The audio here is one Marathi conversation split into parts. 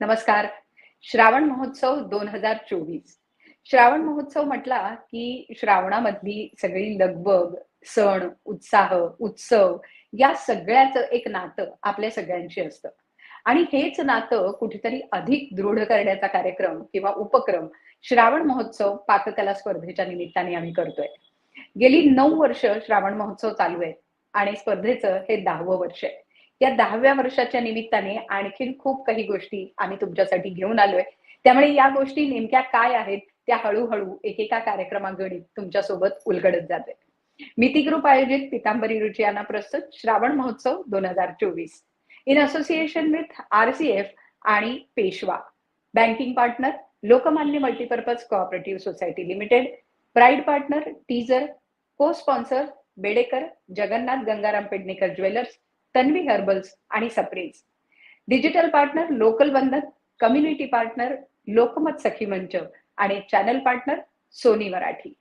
नमस्कार. श्रावण महोत्सव दोन हजार चोवीस. श्रावण महोत्सव म्हटला की श्रावणामधली सगळी लगबग सण उत्साह उत्सव या सगळ्याचं एक नातं आपल्या सगळ्यांशी असतं. आणि हेच नातं कुठेतरी अधिक दृढ करण्याचा कार्यक्रम किंवा उपक्रम श्रावण महोत्सव पाककला स्पर्धेच्या निमित्ताने आम्ही करतोय. गेली नऊ वर्ष श्रावण महोत्सव चालू आहे आणि स्पर्धेचं हे दहावं वर्ष आहे. या दहाव्या वर्षाच्या निमित्ताने आणखीन खूप काही गोष्टी आम्ही तुमच्यासाठी घेऊन आलोय. त्यामुळे या गोष्टी नेमक्या काय आहेत त्या हळूहळू एकेका कार्यक्रमागणित तुमच्यासोबत उलगडत जाते मिती ग्रुप आयोजित पितांबरी रुचियाना प्रस्तुत श्रावण महोत्सव दोन हजार चोवीस. In association with R C F आणि Peshwa. Banking partner Lokmanya multipurpose cooperative society limited. Pride partner teaser. Cosponsor Bedekar Jagannath Gangaram Pednekar jewellers. Tanvi herbals आणि सप्रेज. Digital partner local Bandhan community partner Lokmat Sakhi Manch आणि चॅनल पार्टनर सोनी मराठी.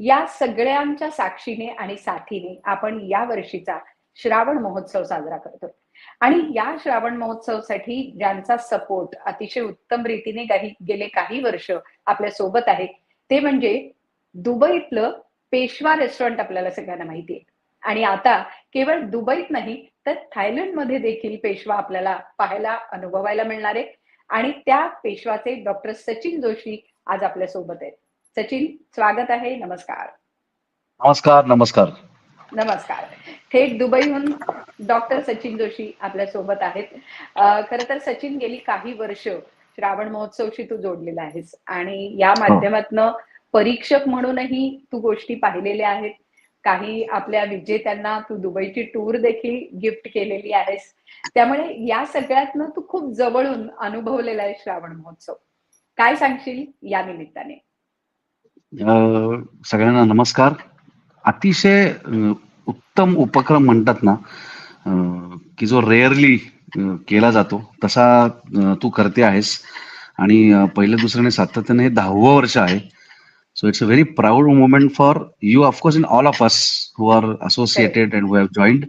या सगळ्यांच्या साक्षीने आणि साथीने आपण या वर्षीचा श्रावण महोत्सव साजरा करतो. आणि या श्रावण महोत्सवसाठी ज्यांचा सपोर्ट अतिशय उत्तम रीतीने काही गेले काही वर्ष आपल्यासोबत आहे ते म्हणजे दुबईतलं पेशवा रेस्टॉरंट आपल्याला सगळ्यांना माहिती आहे. आणि आता केवळ दुबईत नाही तर थायलंडमध्ये देखील पेशवा आपल्याला पाहायला अनुभवायला मिळणार आहे. आणि त्या पेशवाचे डॉक्टर सचिन जोशी आज आपल्यासोबत आहेत. सचिन स्वागत आहे नमस्कार. नमस्कार नमस्कार. नमस्कार. थेट दुबईहून डॉक्टर सचिन जोशी आपल्यासोबत आहेत. खर तर सचिन गेली काही वर्ष श्रावण महोत्सवशी तू जोडलेला आहेस. आणि या माध्यमातनं परीक्षक म्हणूनही तू गोष्टी पाहिलेल्या आहेत. काही आपल्या विजेत्यांना तू दुबईची टूर देखील गिफ्ट केलेली आहेस. त्यामुळे या सगळ्यातनं तू खूप जवळून अनुभवलेला आहे श्रावण महोत्सव. काय सांगशील या निमित्ताने? सगळ्यांना नमस्कार. अतिशय उत्तम उपक्रम म्हणतात ना की जो रेअरली केला जातो तसा तू करते आहेस. आणि पहिल्या दुसऱ्याने सातत्याने हे दहावं वर्ष आहे. So it's a very proud moment for you, of course, in all of us who are associated and who have joined.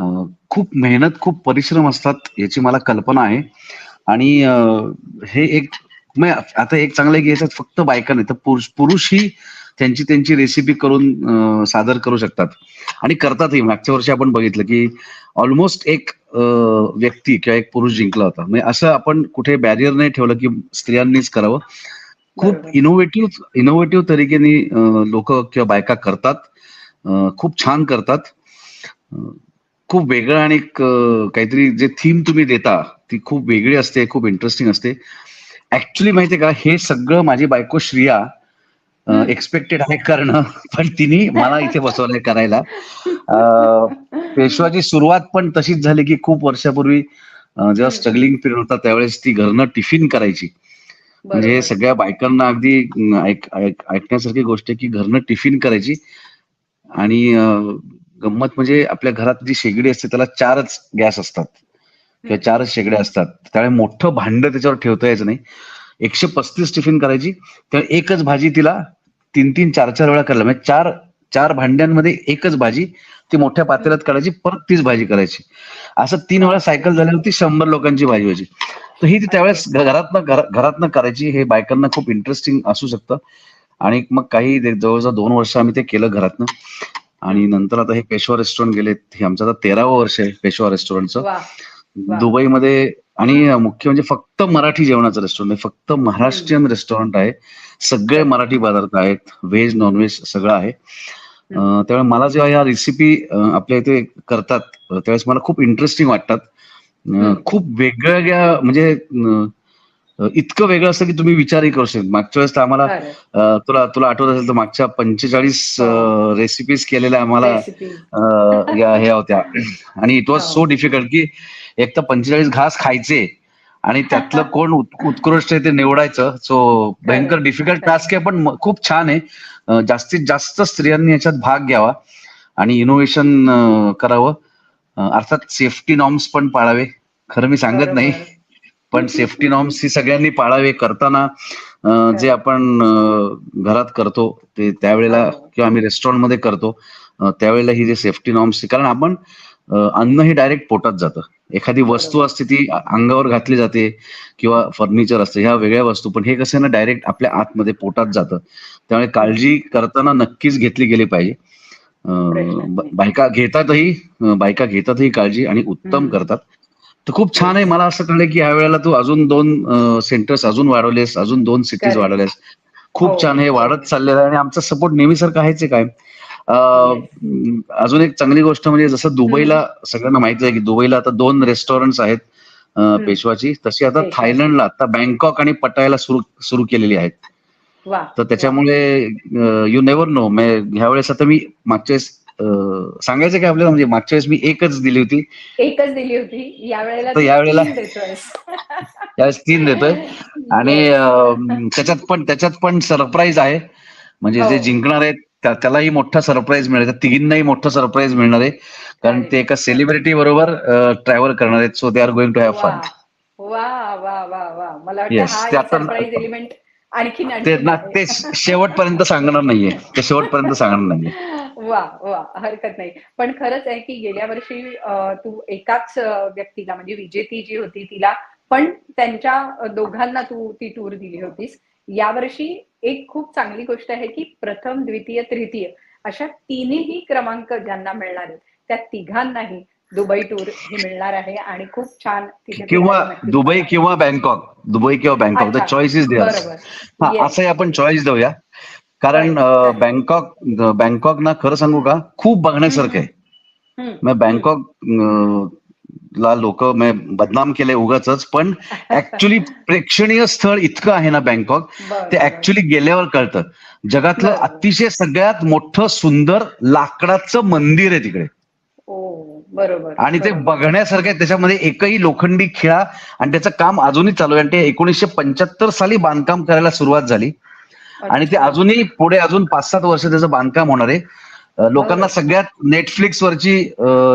Uh, खूप मेहनत खूप परिश्रम असतात याची मला कल्पना आहे. आणि हे एक आता एक चांगलं की याच्यात फक्त बायका नाही तर पुरुष पुरुषही त्यांची त्यांची रेसिपी करून सादर करू शकतात. आणि करतातही. मागच्या वर्षी आपण बघितलं की ऑलमोस्ट एक व्यक्ती किंवा एक पुरुष जिंकला होता. म्हणजे असं आपण कुठे बॅरियर नाही ठेवलं की स्त्रियांनीच करावं. खूप इनोव्हेटिव्ह इनोव्हेटिव्ह तरीकेने लोक किंवा बायका करतात खूप छान करतात. खूप वेगळं आणि काहीतरी जे थीम तुम्ही देता ती खूप वेगळी असते खूप इंटरेस्टिंग असते. ऍक्च्युली माहितीये का हे सगळं माझी बायको श्रिया एक्सपेक्टेड आहे करणं पण तिने मला इथे बसवलंय करायला. पेशवाची सुरुवात पण तशीच झाली की खूप वर्षापूर्वी जेव्हा स्ट्रगलिंग पिरियड होता त्यावेळेस ती घरनं टिफिन करायची. म्हणजे सगळ्या बायकांना अगदी ऐकण्यासारखी गोष्ट की घरनं टिफिन करायची आणि गंमत म्हणजे आपल्या घरात जी शेगडी असते त्याला चारच गॅस असतात. किंवा चारच शेगड्या असतात. त्यामुळे मोठं भांड त्याच्यावर ठेवता यायचं नाही. एकशे पस्तीस टिफिन करायची. तर एकच भाजी तिला तीन तीन चार चार वेळा करायला म्हणजे चार चार भांड्यांमध्ये एकच भाजी ती मोठ्या पातेल्यात काढायची. परत तीच भाजी करायची. असं तीन वेळा सायकल झाल्यावरती शंभर लोकांची भाजी व्हायची. तर ही त्यावेळेस घरातनं घरातनं करायची हे बायकांना खूप इंटरेस्टिंग असू शकतं. आणि मग काही जवळजवळ दोन वर्ष आम्ही ते केलं घरातनं. आणि नंतर आता हे पेशवा रेस्टॉरंट गेले हे आमचं आता तेरावं वर्ष आहे पेशवा रेस्टॉरंटचं दुबईमध्ये आणि मुख्य म्हणजे फक्त मराठी जेवणाचं रेस्टॉरंट आहे. फक्त महाराष्ट्रीयन रेस्टॉरंट आहे. सगळे मराठी पदार्थ आहेत. व्हेज नॉनव्हेज सगळं आहे. त्यामुळे मला जेव्हा या रेसिपी आपल्या इथे करतात त्यावेळेस मला खूप इंटरेस्टिंग वाटतात. खूप वेगवेगळ्या म्हणजे इतकं वेगळं असतं की तुम्ही विचारही करू शकता. मागच्या वेळेस तर आम्हाला तुला तुला आठवत असेल तर मागच्या पंचेचाळीस रेसिपीज केलेल्या आम्हाला ह्या होत्या. आणि इट वॉज सो डिफिकल्ट की एक तर पंचेचाळीस घास खायचे आणि त्यातलं कोण उत्कृष्ट आहे ते निवडायचं. सो भयंकर डिफिकल्ट टास्क आहे. पण खूप छान आहे. जास्तीत जास्त स्त्रियांनी याच्यात भाग घ्यावा आणि इनोव्हेशन करावं. अर्थात सेफ्टी नॉर्म्स पण पाळावे. खरं मी सांगत नाही पण सेफ्टी नॉर्म्स ही सगळ्यांनी पाळावे करताना जे आपण घरात करतो ते त्यावेळेला किंवा आम्ही रेस्टॉरंटमध्ये करतो त्यावेळेला ही जे सेफ्टी नॉर्म्स कारण आपण अन्न हे डायरेक्ट पोटात जातं. एखादी वस्तू असते ती अंगावर घातली जाते किंवा फर्निचर असते ह्या वेगळ्या वस्तू पण हे कसं ना डायरेक्ट आपल्या आतमध्ये पोटात जातं. त्यामुळे काळजी करताना नक्कीच घेतली गेली पाहिजे. बायका घेतातही बायका घेतातही काळजी आणि उत्तम. करतात. तर खूप छान आहे. मला असं कळलं की ह्या वेळेला तू अजून दोन सेंटर्स अजून वाढवलेस अजून दोन सिटीज Correct. वाढवल्यास हो. खूप छान हे वाढत चाललेलं आहे आणि आमचा सपोर्ट नेहमीसारखा आहेच आहे काय. अं, अजून एक चांगली गोष्ट म्हणजे जसं दुबईला सगळ्यांना माहिती आहे की दुबईला आता दोन रेस्टॉरंट्स आहेत. पेशवाची. तशी आता. थायलंडला आता बँकॉक आणि पटायाला सुरू सुरू केलेली आहेत. तर त्याच्यामुळे यू नेव्हर नो ह्या वेळेस आता मी मागच्या सांगायचं काय आपल्याला? म्हणजे मागच्या वेळेस मी एकच दिली होती. एकच दिली होती. यावेळेला- तीन देतोयस. यावेळेस तीन देतोय. आणि त्याच्यात पण त्याच्यात पण सरप्राईज आहे. म्हणजे जे हो. जिंकणार आहेत त्या- त्यालाही मोठा सरप्राईज मिळेल. तिघींनाही मोठं सरप्राईज मिळणार आहे. कारण ते एका सेलिब्रिटी बरोबर ट्रॅव्हल करणार आहेत. So they are going to have fun वा. वा वा वा मला वाटतं हा सरप्राईज एलिमेंट आणखीन ते ना. ते शेवटपर्यंत सांगणार नाहीये. ते शेवटपर्यंत सांगणार नाहीये. वा वा हरकत नाही. पण खरंच आहे की गेल्या वर्षी तू एकाच व्यक्तीला म्हणजे विजेती जी होती तिला पण त्यांच्या दोघांना तू ती टूर दिली होतीस. यावर्षी एक खूप चांगली गोष्ट आहे की प्रथम द्वितीय तृतीय अशा तिन्ही क्रमांक ज्यांना मिळणार आहेत त्या तिघांनाही दुबई टूर ही मिळणार आहे आणि खूप छान किंवा दुबई. किंवा बँकॉक दुबई किंवा Bangkok the. Choice is there हा. असंही आपण चॉईस देऊया कारण बँकॉक बँकॉक ना खरं सांगू का खूप बघण्यासारखं आहे बँकॉक ला लोक बदनाम केले उगाच पण ऍक्च्युली प्रेक्षणीय स्थळ इतकं आहे ना बँकॉक ते. ऍक्च्युली गेल्यावर कळतं जगातलं. अतिशय सगळ्यात मोठं सुंदर लाकडाचं मंदिर आहे तिकडे बरोबर आणि ते. बघण्यासारखं आहे त्याच्यामध्ये एकही लोखंडी खिळा आणि त्याचं काम अजूनही चालू आहे आणि ते एकोणीसशे पंच्याहत्तर साली बांधकाम करायला सुरुवात झाली आणि ते. अजूनही पुढे अजून पाच सात वर्ष त्याचं बांधकाम होणार आहे लोकांना. सगळ्यात नेटफ्लिक्स वरची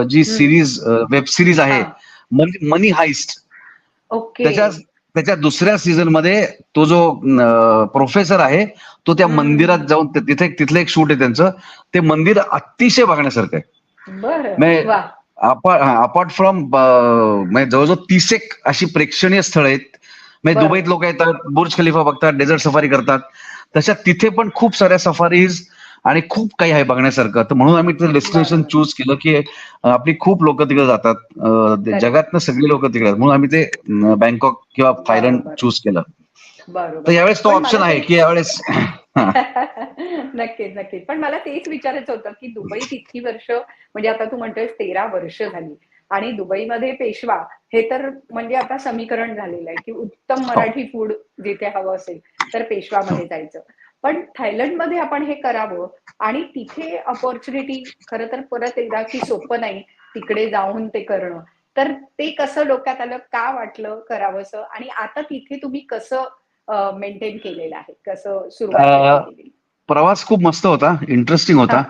जी. सिरीज वेब सिरीज आहे. मनी हाइस्ट ओके त्याच्या त्याच्या दुसऱ्या सीझनमध्ये तो जो प्रोफेसर आहे तो त्या. मंदिरात जाऊन तिथे तिथलं एक शूट आहे त्यांचं ते मंदिर अतिशय बघण्यासारखं आहे बरं अपार्ट फ्रॉम म्हणजे जवळजवळ तीस एक अशी प्रेक्षणीय स्थळ आहेत म्हणजे. दुबईत लोक येतात बुर्ज खलिफा बघतात डेझर्ट सफारी करतात तशा तिथे पण खूप साऱ्या सफारीज आणि खूप काही आहे बघण्यासारखं तर म्हणून आम्ही ते डेस्टिनेशन. चूज केलं की आपली खूप लोक तिकडे जातात. जगातनं सगळी लोक तिकडे. म्हणून आम्ही ते बँकॉक किंवा थायलंड. चूज केलं तर यावेळेस तो ऑप्शन आहे की यावेळेस नक्कीच नक्कीच. पण मला तेच विचारायचं होतं की दुबईत इतकी वर्ष म्हणजे आता तू म्हणतोयस तेरा वर्ष झाली आणि दुबईमध्ये पेशवा हे तर म्हणजे आता समीकरण झालेलं आहे की उत्तम हो. मराठी फूड जिथे हवं असेल तर पेशवामध्ये जायचं. पण थायलंडमध्ये आपण हे करावं आणि तिथे अपॉर्च्युनिटी खरं तर परत एकदा की सोपं नाही तिकडे जाऊन ते करणं. तर ते कसं डोक्यात आलं का वाटलं करावंसं आणि आता तिथे तुम्ही कसं मेंटेन केलेलं आहे. कसं सुरुवात? प्रवास खूप मस्त होता इंटरेस्टिंग होता.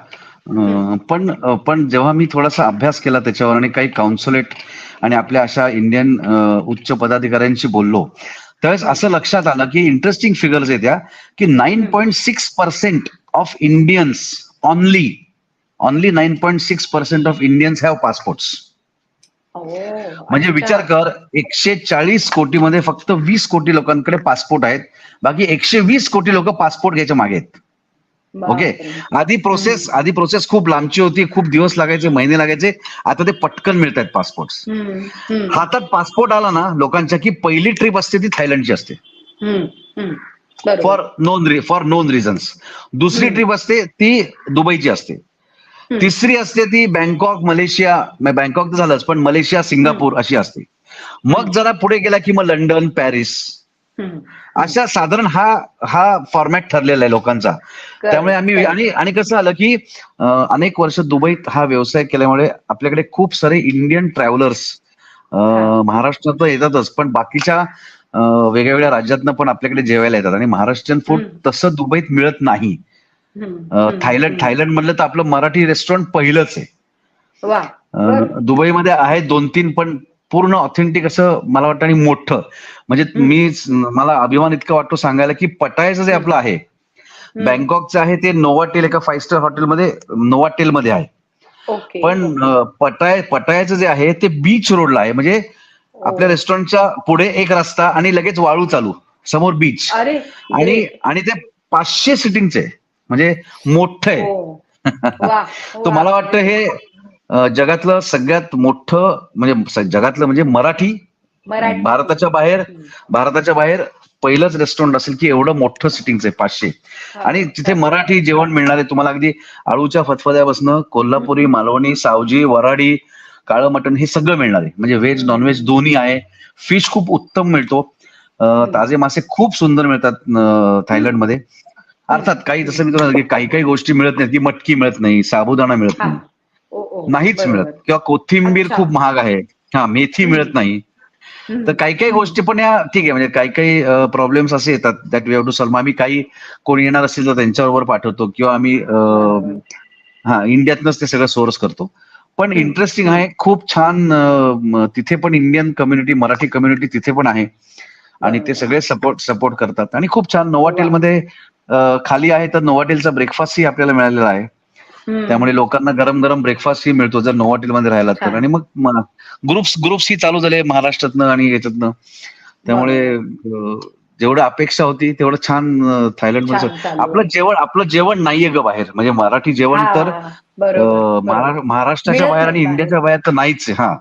पण पण जेव्हा मी थोडासा अभ्यास केला त्याच्यावर आणि काही काउन्सुलेट आणि आपल्या अशा इंडियन उच्च पदाधिकाऱ्यांशी बोललो त्यावेळेस असं लक्षात आलं की इंटरेस्टिंग फिगर्स आहेत या की nine point six percent of Indians only only nine point six percent of Indians have passports म्हणजे. विचार कर एकशे चाळीस कोटीमध्ये फक्त वीस कोटी लोकांकडे पासपोर्ट आहेत बाकी एकशे वीस कोटी लोक पासपोर्ट घ्यायच्या मागे आहेत ओके. आधी प्रोसेस आधी प्रोसेस खूप लांबची होती खूप दिवस लागायचे महिने लागायचे आता ते पटकन मिळत आहेत पासपोर्ट हातात पासपोर्ट आला ना लोकांच्या की पहिली ट्रिप असते ती थायलंडची असते. For known for known reasons दुसरी. ट्रिप असते ती दुबईची असते. तिसरी असते ती बँकॉक मलेशिया बँकॉक तर झालंच पण मलेशिया सिंगापूर अशी असते मग जरा पुढे गेला की मग लंडन पॅरिस. अशा साधारण हा हा फॉर्मॅट ठरलेला आहे लोकांचा त्यामुळे आम्ही. आणि आणि कसं आलं की अनेक वर्ष दुबईत हा व्यवसाय केल्यामुळे आपल्याकडे खूप सारे इंडियन ट्रॅव्हलर्स. महाराष्ट्रात तर येतातच पण बाकीच्या वेगवेगळ्या राज्यातनं पण आपल्याकडे जेवायला येतात आणि महाराष्ट्रीयन फूड. तसं दुबईत मिळत नाही थायलंड. थायलंड म्हणलं तर आपलं मराठी रेस्टॉरंट पहिलंच आहे. दुबईमध्ये आहे दोन तीन पण पूर्ण ऑथेंटिक असं मला वाटतं आणि मोठं म्हणजे. मी मला अभिमान इतका वाटतो सांगायला की पटायचं जे आपलं आहे. बँकॉकचं आहे ते नोवाटेल एका फाईव्ह स्टार हॉटेलमध्ये नोवाटेल मध्ये आहे पण पटाय पटायाचं जे आहे ते बीच रोडला आहे म्हणजे ओ. आपल्या रेस्टॉरंटच्या पुढे एक रस्ता आणि लगेच वाळू चालू समोर बीच आणि. आणि ते पाचशे सिटिंगचे म्हणजे मोठं आहे. हो. तर वा. मला वाटतं हे जगातलं सगळ्यात मोठं म्हणजे जगातलं म्हणजे मराठी. भारताच्या बाहेर. भारताच्या बाहेर पहिलंच रेस्टॉरंट असेल की एवढं मोठं सिटिंगचं आहे पाचशे. हा. आणि तिथे मराठी जेवण मिळणार आहे. तुम्हाला अगदी आळूच्या फतफद्यापासून कोल्हापुरी मालवणी सावजी वराडी काळं मटण हे सगळं मिळणार आहे. म्हणजे व्हेज नॉनव्हेज दोन्ही आहे. फिश खूप उत्तम मिळतो. ताजे मासे खूप सुंदर मिळतात थायलंडमध्ये. अर्थात काही जसं मी तुम्हाला की काही काही गोष्टी मिळत नाहीत की मटकी मिळत नाही साबुदाणा मिळत. नाही. नाहीच. मिळत किंवा कोथिंबीर. खूप महाग आहे हा मेथी. मिळत नाही. तर काही काही गोष्टी पण या ठीक आहे म्हणजे काही काही प्रॉब्लेम्स असे येतात that we have to solve आम्ही काही कोणी येणार असेल तर त्यांच्याबरोबर पाठवतो किंवा आम्ही. हा इंडियातनंच ते सगळं सोर्स करतो पण. इंटरेस्टिंग आहे खूप छान तिथे पण इंडियन कम्युनिटी मराठी कम्युनिटी तिथे पण आहे आणि ते. सगळे सपोर्ट सपोर्ट करतात आणि खूप छान नोवाटेलमध्ये खाली आहे तर नोवाटेलचा ब्रेकफास्टही आपल्याला मिळालेला आहे. त्यामुळे लोकांना गरम गरम ब्रेकफास्टही मिळतो जर नोवाटेलमध्ये राहिला तर. आणि मग ग्रुप्स ग्रुप्स ही चालू झाले महाराष्ट्रातनं आणि याच्यातनं त्यामुळे जेवढं अपेक्षा होती तेवढं छान छान चालू आपलं. जेवण आपलं जेवण नाहीये ग बाहेर. म्हणजे मराठी जेवण तर महाराष्ट्राच्या बाहेर आणि इंडियाच्या बाहेर तर नाहीच आहे हा.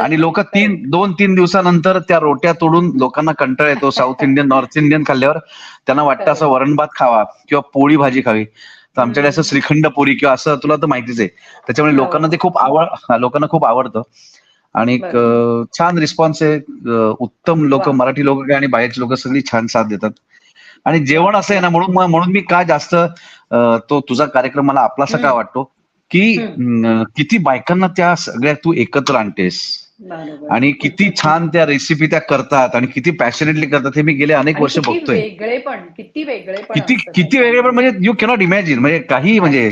आणि लोक. तीन दोन तीन दिवसानंतर त्या रोट्या तोडून लोकांना कंटाळा येतो. साऊथ इंडियन नॉर्थ इंडियन खाल्ल्यावर त्यांना वाटतं असं वरण भात खावा किंवा पोळी भाजी खावी. तर आमच्याकडे असं श्रीखंड पुरी किंवा असं तुला तर माहितीच आहे. त्याच्यामुळे. लोकांना ते खूप आवड लोकांना खूप आवडतं. आणि छान रिस्पॉन्स आहे. उत्तम लोक. मराठी लोक आणि बाहेरची लोक सगळी छान साथ देतात. आणि जेवण असं आहे ना म्हणून म्हणून मी का जास्त तो तुझा कार्यक्रम मला आपलासा का हम्म. वाटतो? की किती बायकांना त्या सगळ्या तू एकत्र आणतेस. आणि किती छान त्या रेसिपी त्या करतात आणि किती पॅशनेटली करतात हे मी गेले अनेक वर्ष बघतोय. किती किती वेगळे पण म्हणजे यू कॅनॉट इमॅजिन म्हणजे काही म्हणजे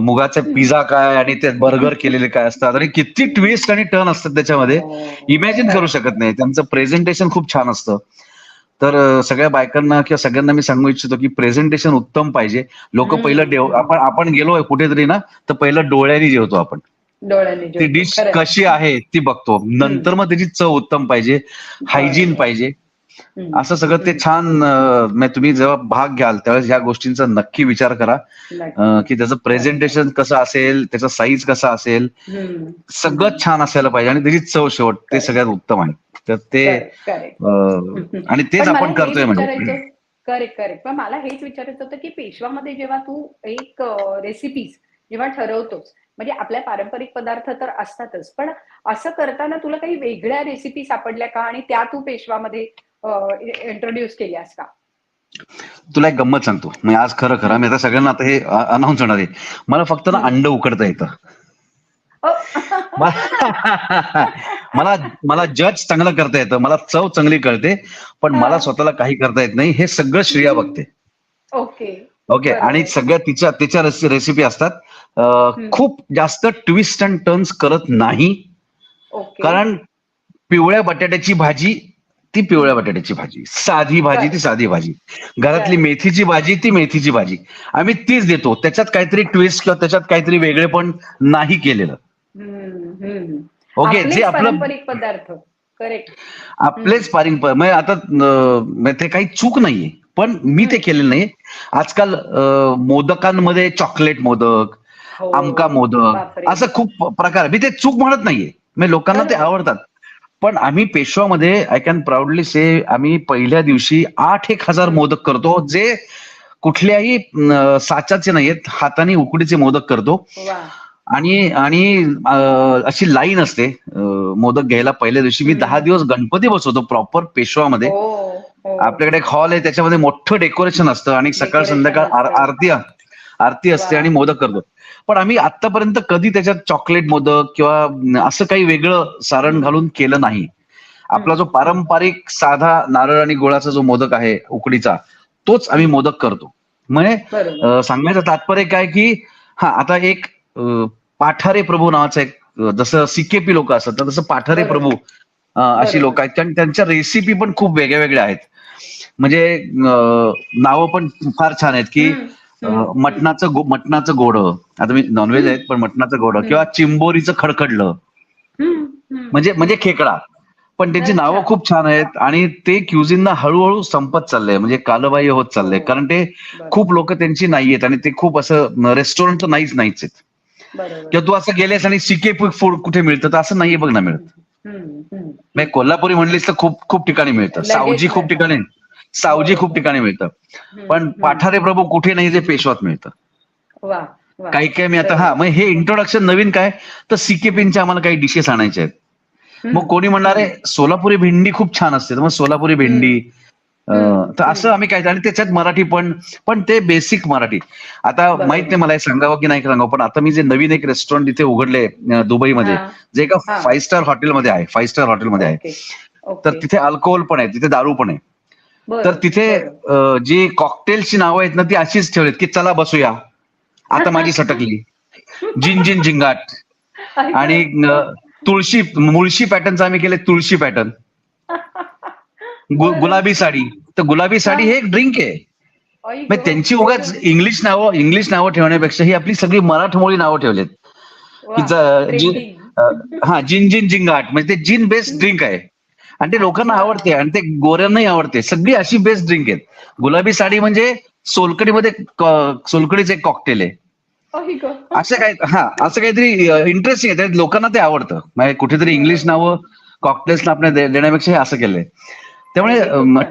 मुगाचा पिझ्झा काय आणि ते बर्गर केलेले काय असतात आणि किती ट्विस्ट आणि टर्न असतात त्याच्यामध्ये हो. इमॅजिन करू शकत नाही त्यांचं प्रेझेंटेशन खूप छान असतं तर सगळ्या बायकांना किंवा सगळ्यांना मी सांगू इच्छितो की प्रेझेंटेशन उत्तम पाहिजे लोक. पहिलं देव आपण आपण गेलो कुठेतरी ना तर पहिलं डोळ्यांनी जेवतो आपण डोळ्यांनी ती. डिश. कशी आहे ती बघतो नंतर मग त्याची चव उत्तम पाहिजे हायजीन. पाहिजे. असं सगळं ते छान म्हणजे तुम्ही जेव्हा भाग घ्याल त्यावेळेस ह्या गोष्टींचा नक्की विचार करा. की त्याचं प्रेझेंटेशन कसं असेल त्याचा साईज कसा असेल. सगळं छान असायला पाहिजे आणि त्याची चव शेवट ते. सगळ्यात उत्तम आहे. तर ते आणि तेच आपण करतोय म्हणजे करेक्ट करेक्ट पण मला हेच विचारायचं होतं की पेशवामध्ये जेव्हा तू एक रेसिपीज जेव्हा ठरवतोस म्हणजे आपल्या पारंपरिक पदार्थ तर असतातच पण असं करताना तुला काही वेगळ्या रेसिपी सापडल्या का? आणि त्या तू पेशवामध्ये इंट्रोड्यूस केल्यास का? तुला एक गंमत सांगतो. मी आज खरं खरं मी आता सगळ्यांना आता हे अनाऊन्स होणार आहे. मला फक्त ना अंड उकडता येतं. मला मला जज चांगलं करता येतं. मला चव चांगली कळते. पण. मला स्वतःला काही करता येत नाही. हे सगळं श्रेया बघते. ओके. ओके. आणि सगळ्या तिच्या तिच्या रेसिपी असतात. खूप जास्त ट्विस्ट अँड टर्न्स करत नाही. कारण पिवळ्या बटाट्याची भाजी ती पिवळ्या बटाट्याची भाजी. साधी भाजी ती साधी भाजी. घरातली. मेथीची भाजी ती मेथीची भाजी. आम्ही तीच देतो. त्याच्यात काहीतरी ट्विस्ट किंवा त्याच्यात काहीतरी वेगळे पण नाही केलेलं. ओके आपलेच जे आपलं पदार्थ. करेक्ट आपलेच पारंपरिक म्हणजे आता ते काही चूक नाहीये. पण मी ते केलेलं नाही आजकाल मोदकांमध्ये चॉकलेट मोदक हो. आमका मोदक असं खूप प्रकार. मी ते चूक म्हणत नाहीये. म्हणजे लोकांना ते. आवडतात. पण आम्ही पेशवामध्ये आय कॅन प्राऊडली से आम्ही पहिल्या दिवशी आठ एक हजार मोदक करतो जे कुठल्याही अं, साच्याचे नाहीयेत हाताने उकडीचे मोदक करतो आणि आणि अशी लाईन असते मोदक घ्यायला पहिल्या दिवशी मी. दहा दिवस गणपती बसवतो प्रॉपर पेशवामध्ये हो हो आपल्याकडे एक हॉल आहे त्याच्यामध्ये मोठं डेकोरेशन असतं आणि सकाळ संध्याकाळ. आरती आरती असते. आणि मोदक करतो पण आम्ही आतापर्यंत कधी त्याच्यात चॉकलेट मोदक किंवा असं काही वेगळं सारण घालून केलं नाही. आपला जो पारंपरिक साधा नारळ आणि गुळाचा जो मोदक आहे उकडीचा तोच आम्ही मोदक करतो. म्हणजे सांगण्याचं तात्पर्य काय की हा आता एक पाठारे प्रभू नावाचा एक जसं सिकेपी लोक असतात तर तसं पाठारे. प्रभू अशी. लोक आहेत. आणि त्यांच्या रेसिपी पण खूप वेगळ्या वेगळ्या आहेत. म्हणजे नावं पण फार छान आहेत की. मटणाचं गो- मटणाचं गोडं आता मी नॉनव्हेज आहेत पण मटणाचं गोडं. किंवा चिंबोरीचं खडखडलं. म्हणजे म्हणजे खेकडा पण त्यांची. नावं खूप छान आहेत आणि ते क्युझिनना हळूहळू संपत चाललंय म्हणजे कालबाह्य होत चाललंय. कारण ते खूप लोक त्यांची नाही आहेत आणि ते खूप असं रेस्टॉरंट नाहीच नाहीच आहेत. किंवा तू असं गेलेस आणि सिके फूड कुठे मिळतं तर असं नाहीये बघ ना मिळत. म्हणजे कोल्हापुरी म्हणलीस तर खूप खूप ठिकाणी मिळतं सावजी खूप. ठिकाणी सावजी खूप. ठिकाणी मिळतं पण. पाठारे प्रभू कुठे नाही जे पेशवात मिळतं काही काही मी आता हा मग हे इंट्रोडक्शन नवीन काय तर सिके पिनचे आम्हाला काही डिशेस आणायचे आहेत. मग कोणी म्हणणार आहे सोलापुरी भेंडी खूप छान असते तर मग सोलापुरी भेंडी तर असं आम्ही काय आणि त्याच्यात मराठी पण पण ते बेसिक मराठी आता. माहीत नाही मला हे सांगावं की नाही सांगावं पण आता मी जे नवीन एक रेस्टॉरंट इथे उघडले दुबईमध्ये. जे एका. फाईव्ह स्टार हॉटेलमध्ये आहे फाईव्ह स्टार हॉटेलमध्ये आहे तर तिथे अल्कोहोल पण आहे तिथे दारू पण आहे तर तिथे जी कॉकटेलची नावं आहेत ना ती अशीच ठेवलीत की चला बसूया. आता माझी सटकली. जिन जिन झिंगाट आणि तुळशी मुळशी पॅटर्नचं आम्ही केले तुळशी पॅटर्न. गुलाबी साडी. तर गुलाबी साडी हे एक ड्रिंक आहे. मग. त्यांची उगाच इंग्लिश नावं इंग्लिश नावं ठेवण्यापेक्षा ही आपली सगळी मराठमोळी नावं ठेवलेत. हा जिन जिन जिंगाट. म्हणजे ते जिन बेस्ड ड्रिंक आहे. आणि ते लोकांना. आवडते आणि ते गोऱ्यांनाही आवडते सगळी अशी बेस्ट ड्रिंक आहेत गुलाबी साडी म्हणजे सोलकडीमध्ये सोलकडीचं एक कॉकटेल आहे. असं काय हा असं काहीतरी इंटरेस्टिंग आहे लोकांना ते आवडतं म्हणजे कुठेतरी इंग्लिश नावं कॉकटेल्स आपण देण्यापेक्षा हे असं केलंय त्यामुळे.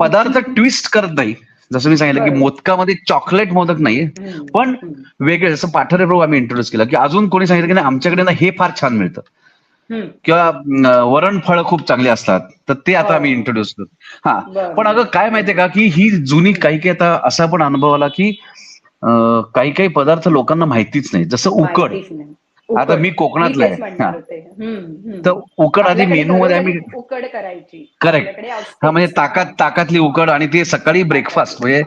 पदार्थ ट्विस्ट करत नाही जसं मी सांगितलं की. मोदकामध्ये चॉकलेट मोदक नाहीये पण वेगळे जसं पाठारे प्रभू आम्ही इंट्रोड्यूस केलं की अजून कोणी सांगितलं की नाही आमच्याकडे ना हे फार छान मिळतं. किंवा वरण फळं खूप चांगली असतात तर ते आता हो. आम्ही इंट्रोड्यूस करतो हा. पण अगं काय माहितीये का की ही जुनी काही काही आता असा पण अनुभव आला की काही काही पदार्थ लोकांना माहितीच नाही जसं उकड. आता. मी कोकणातला आहे. तर उकड आधी मेनू मध्ये आम्ही उकड करायची असतेच. हा म्हणजे ताकात ताकातली उकड आणि ते सकाळी ब्रेकफास्ट म्हणजे.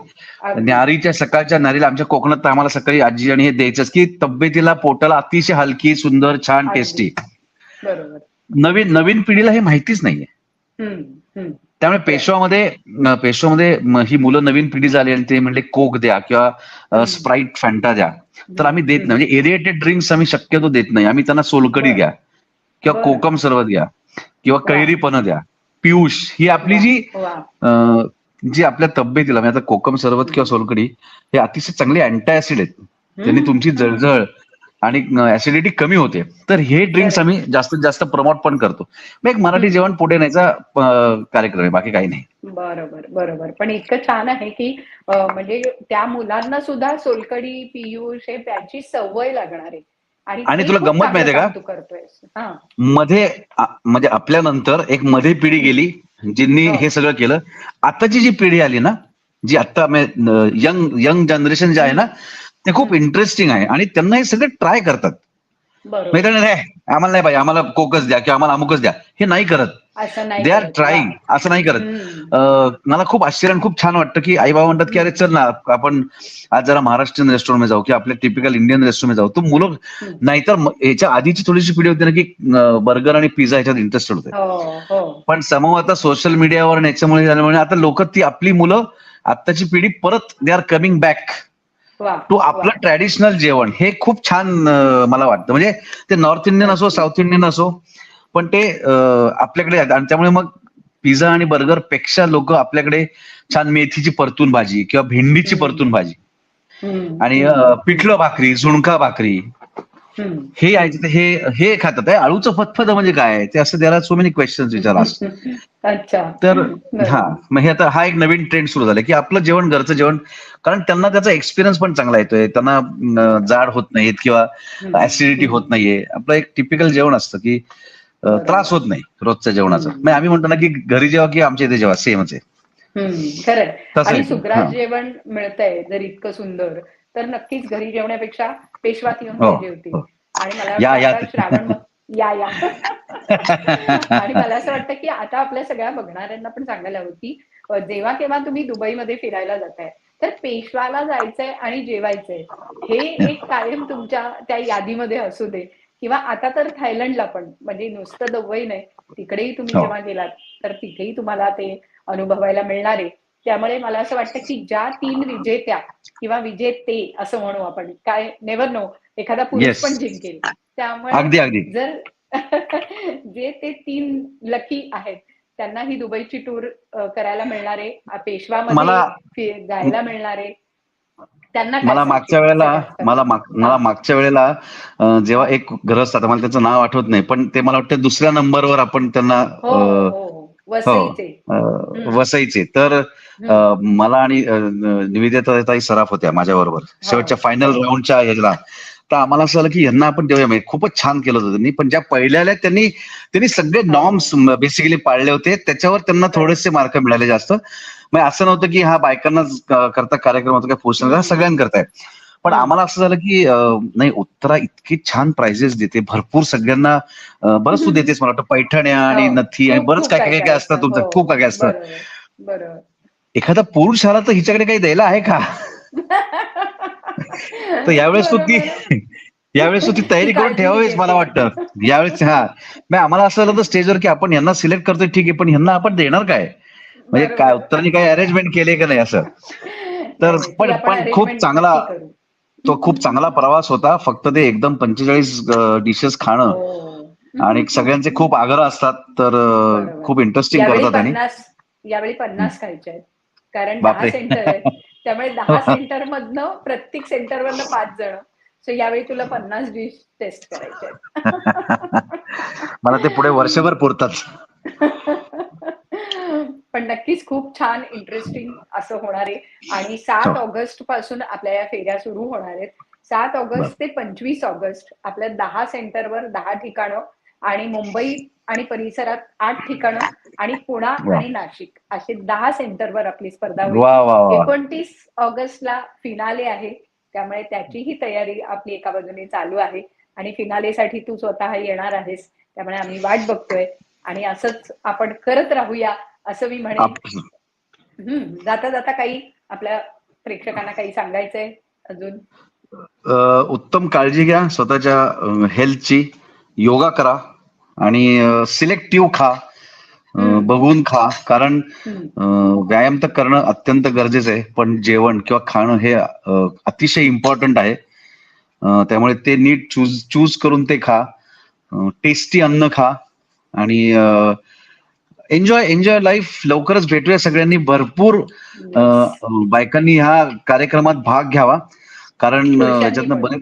न्यारीच्या सकाळच्या न्यारीला आमच्या कोकणात आम्हाला सकाळी आजी आणि हे द्यायचंच की तब्येतीला पोटाला अतिशय हलकी सुंदर छान. टेस्टी बरोबर नवीन नवीन पिढीला हे माहितीच नाहीये. त्यामुळे पेशवामध्ये पेशवामध्ये ही मुलं नवीन पिढी झाली आणि ते म्हणले कोक द्या किंवा. स्प्राईट फॅन्टा द्या तर आम्ही देत. नाही म्हणजे एरिएटेड ड्रिंक्स आम्ही शक्यतो देत नाही आम्ही त्यांना सोलकडी. द्या किंवा. कोकम सरबत द्या किंवा. कैरीपणं द्या पियुष ही आपली जी जी आपल्या तब्येतीला म्हणजे आता कोकम सरबत किंवा सोलकडी हे अतिशय चांगले अँटी ऍसिड आहेत त्यांनी. तुमची जळजळ आणि ऍसिडिटी कमी होते. तर हे ड्रिंक्स. आम्ही जास्तीत जास्त प्रमोट पण करतो. मग एक मराठी. जेवण पुढे न्यायचा कार्यक्रम आहे बाकी काही नाही. बरोबर बरोबर. पण इतकं छान आहे की म्हणजे त्या मुलांना सुद्धा सोलकडी पियुष हे त्याची सवय लागणार आहे. आणि तुला गंमत माहितीये का? मध्ये म्हणजे आपल्यानंतर एक मध्ये पिढी गेली ज्यांनी हो. हे सगळं केलं. आताची जी पिढी आली ना जी आता यंग यंग जनरेशन जे आहे ना ते खूप इंटरेस्टिंग आहे. आणि त्यांना हे सगळे ट्राय करतात. "नाही, आम्हाला नाही पाहिजे. आम्हाला कोकच द्या किंवा आम्हाला अमुकच द्या. हे नाही करत. They are. ट्राईंग असं नाही करत. मला खूप आश्चर्य आणि खूप छान वाटतं की आई बाबा म्हणतात की अरे चल ना आपण आज जरा महाराष्ट्रीयन रेस्टॉरंटमध्ये जाऊ की आपल्या टिपिकल इंडियन रेस्टॉरंटमध्ये जाऊ. तर मुलं. नाहीतर म- याच्या आधीची थोडीशी पिढी होती ना की बर्गर आणि पिझ्झा ह्याच्यात इंटरेस्टेड होते. हो हो. पण समूह आता सोशल मीडियावर याच्यामुळे झाल्यामुळे आता लोक ती आपली मुलं आत्ताची पिढी परत दे आर कमिंग बॅक वा. आपलं ट्रॅडिशनल जेवण हे खूप छान मला वाटतं म्हणजे ते नॉर्थ इंडियन असो साऊथ इंडियन असो पण ते आपल्याकडे. आणि त्यामुळे मग पिझ्झा आणि बर्गरपेक्षा लोक आपल्याकडे छान मेथीची परतून भाजी किंवा भेंडीची. परतून भाजी. आणि पिठलं भाकरी झुणका भाकरी. हे हे हे खातात आहे आळूचं फतफद म्हणजे काय? ते असं त्याला सो मेनी क्वेश्चन विचार अच्छा तर. हा मग हे आता हा एक नवीन ट्रेंड सुरू झाला की आपलं जेवण घरचं जेवण कारण त्यांना त्याचा एक्सपिरियन्स पण चांगला येतोय त्यांना जाड होत नाहीत किंवा. ऍसिडिटी होत नाहीये आपलं एक टिपिकल जेवण असतं की. त्रास होत नाही रोजच्या जेवणाचा आम्ही म्हणतो ना की घरी जेव्हा की आमच्या इथे जेव्हा सेमच आहे खरंय तसं आणि. सुग्रास. जेवण मिळतंय जर इतकं सुंदर तर नक्कीच घरी जेवण्यापेक्षा पेशवात येऊन जेवतील हो. आणि मला श्रावण या या. आणि मला असं वाटतं की आता आपल्या सगळ्या बघणाऱ्यांना पण सांगायला हवं की जेव्हा केव्हा तुम्ही दुबईमध्ये फिरायला जाताय तर पेशवाला जायचंय आणि जेवायचंय. हे एक कायम तुमच्या त्या यादीमध्ये असू दे. किंवा आता तर थायलंडला पण म्हणजे नुसतं दुबई नाही. तिकडेही तुम्ही हो. जेव्हा गेलात तर तिथेही तुम्हाला ते अनुभवायला मिळणार आहे. त्यामुळे मला असं वाटतं की ज्या तीन विजेत्या किंवा विजेते असं म्हणू आपण काय नेव्हर नो एखादा पुरुष. पण जिंकेल. त्यामुळे जर जे ते तीन लकी आहेत त्यांना ही दुबईची टूर करायला मिळणार आहे मला- पेशवामध्ये गायला मिळणार आहे त्यांना मला मागच्या वेळेला? मला मला मागच्या वेळेला जेव्हा एक ग्रस्त आता मला त्याचं नाव आठवत नाही पण ते मला वाटतं दुसऱ्या नंबरवर आपण त्यांना हो. हो, हो वसईचे. वसायचे तर मला आणि निवेदिताताई सराफ होत्या माझ्या बरोबर शेवटच्या फायनल राऊंडच्या ह्याला. तर आम्हाला असं झालं की यांना आपण देऊया. म्हणजे खूपच छान केलं होतं त्यांनी. पण ज्या पहिल्याला त्यांनी त्यांनी सगळे नॉर्म्स बेसिकली पाळले होते. त्याच्यावर त्यांना थोडेसे मार्क मिळाले जास्त. म्हणजे असं नव्हतं की हा बायकांनाच क- करता कार्यक्रम होता काय पुरुषांना सगळ्यांकरता आहे. पण. आम्हाला असं झालं की नाही उत्तरा इतकी छान प्राइजेस देते भरपूर सगळ्यांना बरंच तू. देतेस मला वाटतं पैठण्या आणि हो. नथी आणि बरंच काय काय काय असतं तुमचं हो. खूप काय काय असतं एखादा पुरुष आला तर हिच्याकडे काही द्यायला आहे का तर यावेळेस तू ती. यावेळेस तू ती तयारी करून ठेवावीच. मला वाटतं यावेळेस हा नाही आम्हाला असं झालं तर स्टेजवर की आपण यांना सिलेक्ट करतोय ठीक आहे पण यांना आपण देणार काय म्हणजे. काय उत्तराने काही अरेंजमेंट केले का नाही असं तर पण पण खूप चांगला. तो खूप चांगला प्रवास होता फक्त ते एकदम पंचेचाळीस डिशेस खाणं हो. आणि सगळ्यांचे खूप आग्रह असतात तर. खूप इंटरेस्टिंग करतात आणि पन्नास यावेळी पन्नास खायचे आहेत कारण. दहा सेंटर त्यामुळे दहा सेंटर मधनं प्रत्येक सेंटर मधनं पाच जण सो यावेळी तुला पन्नास डिश टेस्ट करायचे आहेत मला ते पुढे वर्षभर पुरतात पण नक्कीच खूप छान इंटरेस्टिंग असं होणार आहे. आणि सात हो. ऑगस्टपासून आपल्या या फेऱ्या सुरू होणार आहेत. सात ऑगस्ट ते पंचवीस ऑगस्ट आपल्या दहा सेंटरवर दहा ठिकाणं आणि मुंबई आणि परिसरात आठ ठिकाणं आणि पुणा. आणि नाशिक असे दहा सेंटरवर आपली स्पर्धा होईल. एकोणतीस ऑगस्टला फिनाले आहे. त्यामुळे त्याचीही तयारी आपली एका बाजूने चालू आहे. आणि फिनालेसाठी तू स्वतः येणार आहेस. त्यामुळे आम्ही वाट बघतोय. आणि असंच आपण करत राहूया. असं मी म्हणेन. हम्म, जाता जाता काही आपल्या प्रेक्षकांना काही सांगायचंय अजून? उत्तम काळजी घ्या स्वतःच्या हेल्थची योगा करा आणि सिलेक्टिव्ह खा. बघून खा. कारण व्यायाम तर करणं अत्यंत गरजेचं आहे पण जेवण किंवा खाणं हे अतिशय इम्पॉर्टंट आहे. त्यामुळे ते नीट चूज चूज करून ते खा. टेस्टी अन्न खा. आणि एन्जॉय एन्जॉय लाईफ लवकरच भेटूया सगळ्यांनी. भरपूर. बायकांनी ह्या कार्यक्रमात भाग घ्यावा. कारण याच्यातनं. बरेच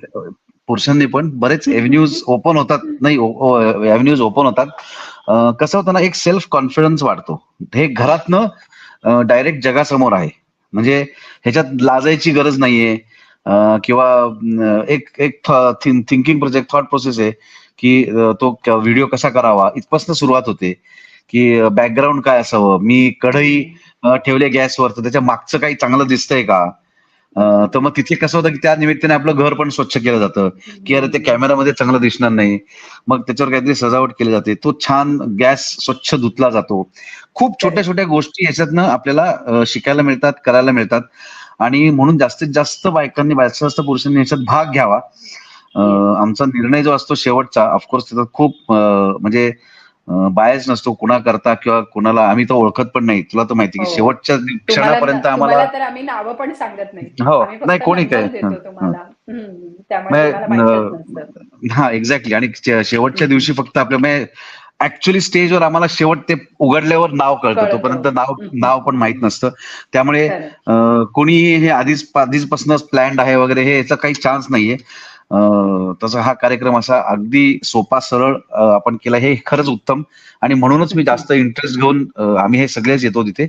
पुरुषांनी पण बरेच एव्हेन्यूज ओपन होतात. नाही एव्हेन्यूज ओपन होतात. कसं होतं ना एक सेल्फ कॉन्फिडन्स वाढतो. हे घरातनं डायरेक्ट जगासमोर आहे. म्हणजे ह्याच्यात लाजायची गरज नाहीये. किंवा एक एक थिंकिंग प्रोजेक्ट थॉट प्रोसेस आहे की तो व्हिडिओ कसा करावा? इथपासून सुरुवात होते. की बॅकग्राऊंड काय असावं? मी कढई ठेवले गॅसवर तर त्याच्या मागचं काही चांगलं दिसतंय का? तर मग तिथे कसं होतं की त्या निमित्ताने आपलं घर पण स्वच्छ केलं जातं. की अरे ते कॅमेरामध्ये चांगलं दिसणार नाही. मग त्याच्यावर काहीतरी सजावट केली जाते. तो छान गॅस स्वच्छ धुतला जातो. खूप छोट्या छोट्या गोष्टी याच्यातनं आपल्याला शिकायला मिळतात करायला मिळतात. आणि म्हणून जास्तीत जास्त बायकांनी जास्तीत जास्त पुरुषांनी याच्यात भाग घ्यावा. आमचा निर्णय जो असतो शेवटचा ऑफकोर्स त्याचा खूप म्हणजे बायच नसतो कुणाकरता किंवा कुणाला आम्ही तर ओळखत पण नाही. तुला तर माहिती की हो. शेवटच्या क्षणापर्यंत आम्हाला तर आम्ही नावं पण सांगत नाही. हो, नाही, कोणी काय. हं, एक्झॅक्टली आणि शेवटच्या. दिवशी फक्त आपल्या ऍक्च्युली स्टेजवर आम्हाला शेवट ते उघडल्यावर नाव कळतं. तोपर्यंत नाव. नाव पण माहीत नसतं. त्यामुळे कोणीही हे आधीच आधीचपासूनच प्लॅन्ड आहे वगैरे हे याचा काही चान्स नाहीये. तसा हा कार्यक्रम असा अगदी सोपा सरळ आपण केला. हे खरंच उत्तम. आणि म्हणूनच मी जास्त इंटरेस्ट घेऊन आम्ही हे सगळेच येतो तिथे.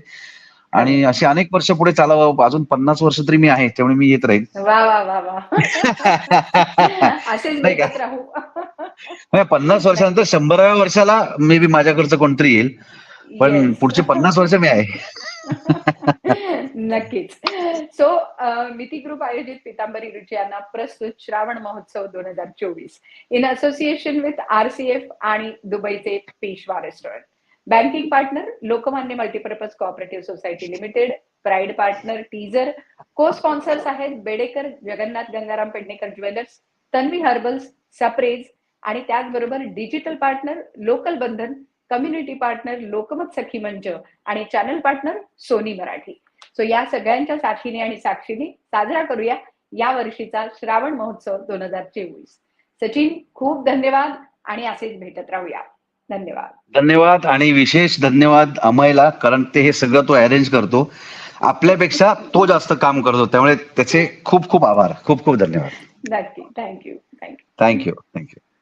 आणि अशी अनेक वर्ष पुढे चालावं. अजून पन्नास वर्ष तरी मी आहे त्यामुळे मी येत राहील नाही का? पन्नास वर्षानंतर शंभराव्या वर्षाला मे बी माझ्याकडचं कोणतरी येईल. पण. पुढची पन्नास वर्ष मी आहे. नक्कीच. सो मिती ग्रुप आयोजित पितांबरी रुची यांना प्रस्तुत श्रावण महोत्सव दोन हजार चोवीस. In association with R C F आणि दुबईचे Peshwa restaurant banking partner Lokmanya multipurpose cooperative society limited pride partner teaser cosponsors आहेत बेडेकर जगन्नाथ गंगाराम पेडणेकर ज्वेलर्स तन्वी हर्बल्स सप्रेज आणि त्याचबरोबर digital partner local Bandhan community partner Lokmat Sakhi Manch आणि channel partner Sony Marathi. So या सगळ्यांच्या साथीने आणि साक्षीने साजरा करूया या वर्षीचा श्रावण महोत्सव दोन हजार चोवीस. सचिन खूप धन्यवाद आणि असेच भेटत राहूया. धन्यवाद. धन्यवाद आणि विशेष धन्यवाद अमयला कारण ते हे सगळं तो अरेंज करतो. आपल्यापेक्षा तो जास्त काम करतो त्यामुळे त्याचे खूप खूप आभार. खूप खूप धन्यवाद. नक्की. Thank you thank you thank you thank you